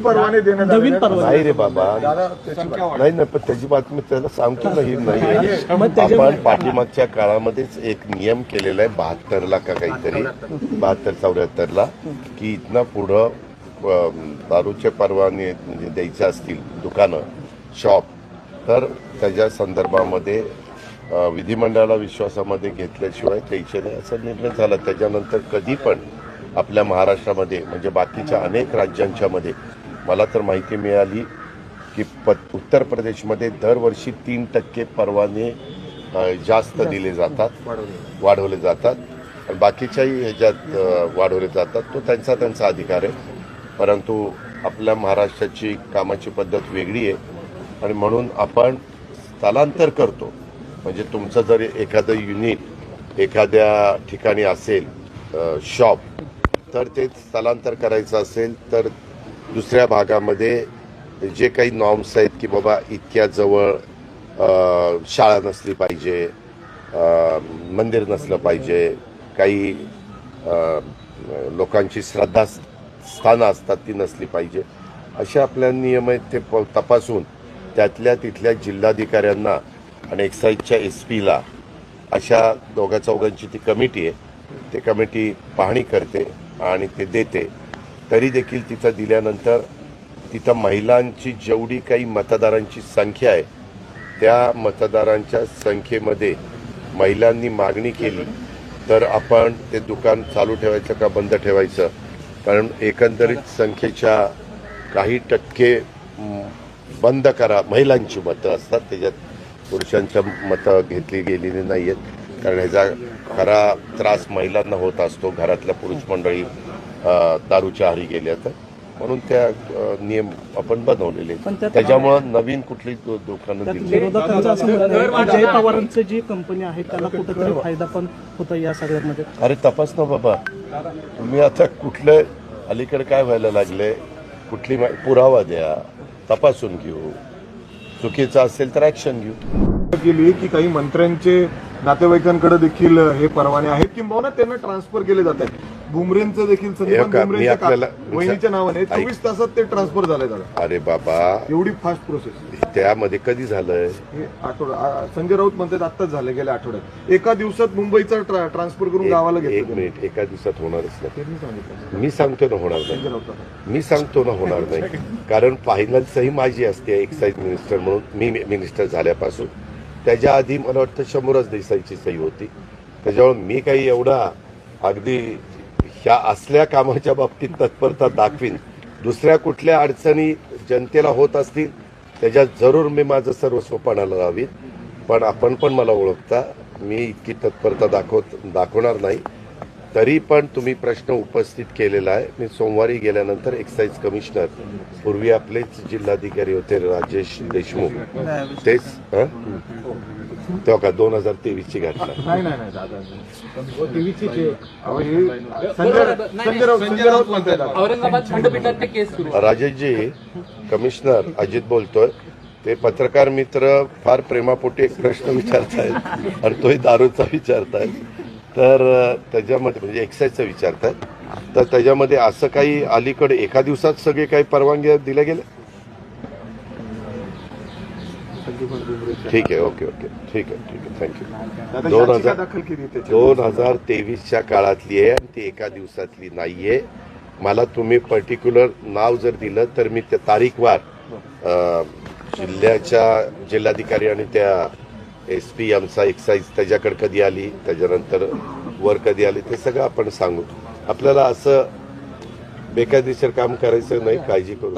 परवाने देण्यात नवीन. परवाने. नाही रे बाबा नाही नाही पण त्याची बातमी त्याला सांगतो ना ही नाही मग त्याच्या- आपण पाठीमागच्या काळामध्येच एक नियम केलेला आहे बहात्तरला का काहीतरी बहात्तर चौऱ्याहत्तरला की इथनं पुढं अं, दारूचे परवाने म्हणजे द्यायचे असतील दुकानं शॉप तर त्याच्या संदर्भामध्ये अं, विधिमंडळाला विश्वासामध्ये घेतल्याशिवाय द्यायचे नाही असा निर्णय झाला त्याच्यानंतर कधी पण आपल्या महाराष्ट्रामध्ये म्हणजे बाकीच्या अनेक राज्यांच्या मध्ये मला तर माहिती मिळाली की प उत्तर प्रदेशमध्ये दरवर्षी तीन टक्के परवाने जास्त दिले जातात. वाढवले. जातात. आणि बाकीच्याही ह्याच्यात वाढवले जातात. तो त्यांचा त्यांचा अधिकार आहे. परंतु आपल्या महाराष्ट्राची कामाची पद्धत वेगळी आहे. आणि म्हणून आपण स्थलांतर करतो. म्हणजे तुमचं जर एखादं युनिट एखाद्या ठिकाणी असेल शॉप तर ते स्थलांतर करायचं असेल तर दुसऱ्या भागामध्ये जे काही नॉर्म्स आहेत की बाबा इतक्या जवळ शाळा नसली पाहिजे मंदिर नसलं पाहिजे काही लोकांची श्रद्धा स्थानं असतात ती नसली पाहिजे. असे आपल्या नियम आहेत ते प- तपासून त्यातल्या तिथल्या जिल्हाधिकाऱ्यांना आणि एक्साईजच्या एस पीला अशा दोघा चौघांची ती कमिटी आहे. ते कमिटी पाहणी करते आणि ते देते. तरी देखील तिथं दिल्यानंतर तिथं महिलांची जेवढी काही मतदारांची संख्या आहे त्या मतदारांच्या संख्येमध्ये महिलांनी मागणी केली. तर आपण ते दुकान चालू ठेवायचं का बंद ठेवायचं? कारण एकंदरीत संख्येच्या काही टक्के बंद करा. महिलांची मतं असतात त्याच्यात पुरुषांच्या मतं घेतली गेलेली नाही आहेत कारण ह्याचा खरा त्रास महिलांना होत असतो घरातल्या पुरुष मंडळी दारूच्या आहारी गेल्या तर. म्हणून त्या नियम आपण बनवलेले त्याच्यामुळं नवीन कुठली दुकानं दिली. पवारांची जी कंपनी आहे त्याला कुठेतरी फायदा पण होतो या सगळ्यामध्ये. अरे तपास ना बाबा. तुम्ही आता कुठलं अलीकडे काय व्हायला लागले? कुठली पुरावा द्या. तपासून घेऊ. चुकीचं असेल तर ऍक्शन घेऊ. केली की काही मंत्र्यांचे नातेवाईकांकडे देखील हे परवाने आहेत किंबहुना त्यांना ट्रान्सफर केले जात आहेत. बुमरेंचं देखील हे मी का- वहिनीच्या नावाने ऐक. चोवीस तासात ते ट्रान्सफर झाले दादा अरे बाबा. एवढी फास्ट प्रोसेस त्यामध्ये कधी झालंय? हे आठवडा आ- संजय राऊत म्हणतात आत्ताच झाले गेल्या आठवड्यात. एका दिवसात मुंबईचा ट्रा- ट्रान्सफर करून गावाला एक- एक घेतलं मिनिट एका दिवसात होणारच नाही. त्यांनी सांगितलं. मी सांगतो ना होणार संजय नाही मी सांगतो ना होणार नाही. कारण सही माझी असते एक्साईज मिनिस्टर म्हणून. मी मिनिस्टर झाल्यापासून. त्याच्या आधी मला वाटतं शंभरच देसाईची सही होती. त्याच्यामुळे मी काही एवढा अगदी ह्या असल्या कामाच्या बाबतीत तत्परता दाखवीन. दुसऱ्या कुठल्या अडचणी जनतेला होत असतील त्याच्यात जरूर मी माझं सर्वस्व पणाला लावीन. पण आपण पण मला ओळखता मी इतकी तत्परता दाखवत दाखवणार नाही. तरी पण तुम्ही प्रश्न उपस्थित केलेला आहे. मी सोमवारी गेल्यानंतर एक्साईज कमिशनर पूर्वी आपलेच जिल्हाधिकारी होते राजेश देशमुख. तेच हं? तेव्हा का दोन हजार तेवीसची घटना. नाही नाही नाही दादा अहो, संजय संजय राऊत संजय राऊत म्हणताय दादा औरंगाबाद खंडपीठात ते केस सुरू. आहे. राजेशजी कमिशनर अजित बोलतोय. ते पत्रकार मित्र फार प्रेमापोटी एक प्रश्न विचारतायत आणि तोही दारूचा विचारतायत. तर त्याच्यामध्ये म्हणजे एक्साईजचा विचारतायत. तर त्याच्यामध्ये असं काही अलीकडे एका दिवसात सगळे काही परवानग्या दिल्या गेल्या? ठीक आहे ओके ओके. ठीक आहे ठीक आहे. थँक्यू दोन हजार दाखल केली त्याची दोन हजार तेवीसच्या काळातली आहे आणि ती एका दिवसातली नाहीये मला तुम्ही पर्टिक्युलर नाव जर दिलं तर मी त्या तारीखवार जिल्ह्याच्या जिल्हाधिकारी आणि त्या एस पी आमचा एक्साईज त्याच्याकडे कधी आली त्याच्यानंतर वर कधी आली ते सगळं आपण सांगू. आपल्याला असं बेकायदेशीर काम करायचं नाही काळजी करू